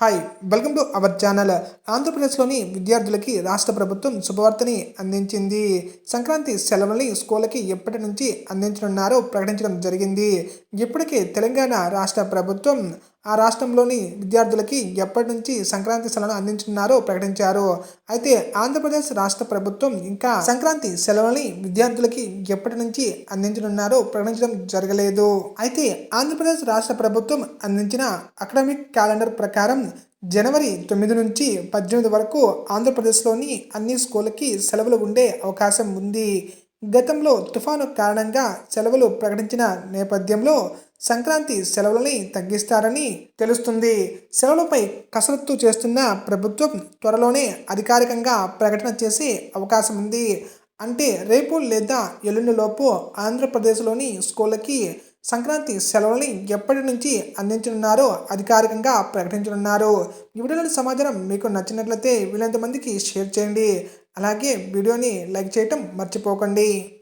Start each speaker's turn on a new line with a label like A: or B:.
A: Hi welcome to our channel ఆంధ్రప్రదేశ్లోని విద్యార్థులకి రాష్ట్ర ప్రభుత్వం శుభవార్తని అందించింది. సంక్రాంతి సెలవుల్ని స్కూళ్ళకి ఎప్పటి నుంచి అందించనున్నారో ప్రకటించడం జరిగింది. ఇప్పటికే తెలంగాణ రాష్ట్ర ప్రభుత్వం ఆ రాష్ట్రంలోని విద్యార్థులకి ఎప్పటి నుంచి సంక్రాంతి సెలవులు అందించున్నారో ప్రకటించారు. అయితే ఆంధ్రప్రదేశ్ రాష్ట్ర ప్రభుత్వం ఇంకా సంక్రాంతి సెలవులని విద్యార్థులకి ఎప్పటి నుంచి అందించనున్నారో ప్రకటించడం జరగలేదు. అయితే ఆంధ్రప్రదేశ్ రాష్ట్ర ప్రభుత్వం అందించిన అకాడమిక్ క్యాలెండర్ ప్రకారం జనవరి తొమ్మిది నుంచి పద్దెనిమిది వరకు ఆంధ్రప్రదేశ్లోని అన్ని స్కూళ్ళకి సెలవులు ఉండే అవకాశం ఉంది. గతంలో తుఫాను కారణంగా సెలవులు ప్రకటించిన నేపథ్యంలో సంక్రాంతి సెలవులని తగ్గిస్తారని తెలుస్తుంది. సెలవులపై కసరత్తు చేస్తున్న ప్రభుత్వం త్వరలోనే అధికారికంగా ప్రకటన చేసే అవకాశం ఉంది. అంటే రేపు లేదా ఎల్లుండిలోపు ఆంధ్రప్రదేశ్లోని స్కూళ్ళకి సంక్రాంతి సెలవులని ఎప్పటి నుంచి అందించనున్నారో అధికారికంగా ప్రకటించనున్నారు. ఈ వీడియోలో సమాచారం మీకు నచ్చినట్లయితే వీలంతమందికి షేర్ చేయండి. అలాగే వీడియోని లైక్ చేయటం మర్చిపోకండి.